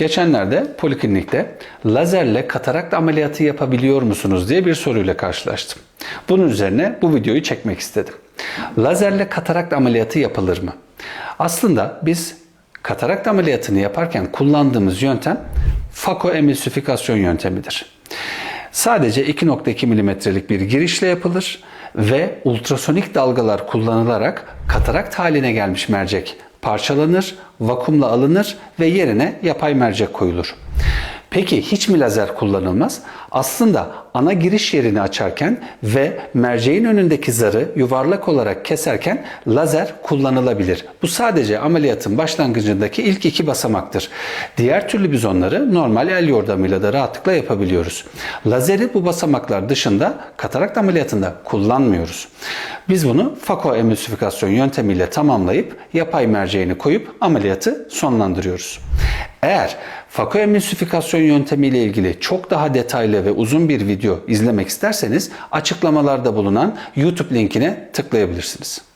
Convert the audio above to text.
Geçenlerde poliklinikte lazerle katarakt ameliyatı yapabiliyor musunuz diye bir soruyla karşılaştım. Bunun üzerine bu videoyu çekmek istedim. Lazerle katarakt ameliyatı yapılır mı? Aslında biz katarakt ameliyatını yaparken kullandığımız yöntem fakoemülsifikasyon yöntemidir. Sadece 2.2 milimetrelik bir girişle yapılır ve ultrasonik dalgalar kullanılarak katarakt haline gelmiş mercek parçalanır, vakumla alınır ve yerine yapay mercek koyulur. Peki hiç mi lazer kullanılmaz? Aslında ana giriş yerini açarken ve merceğin önündeki zarı yuvarlak olarak keserken lazer kullanılabilir. Bu sadece ameliyatın başlangıcındaki ilk iki basamaktır. Diğer türlü biz onları normal el yordamıyla da rahatlıkla yapabiliyoruz. Lazeri bu basamaklar dışında katarakt ameliyatında kullanmıyoruz. Biz bunu fakoemülsifikasyon yöntemiyle tamamlayıp yapay merceğini koyup ameliyatı sonlandırıyoruz. Eğer fakoemülsifikasyon yöntemiyle ilgili çok daha detaylı ve uzun bir video izlemek isterseniz açıklamalarda bulunan YouTube linkine tıklayabilirsiniz.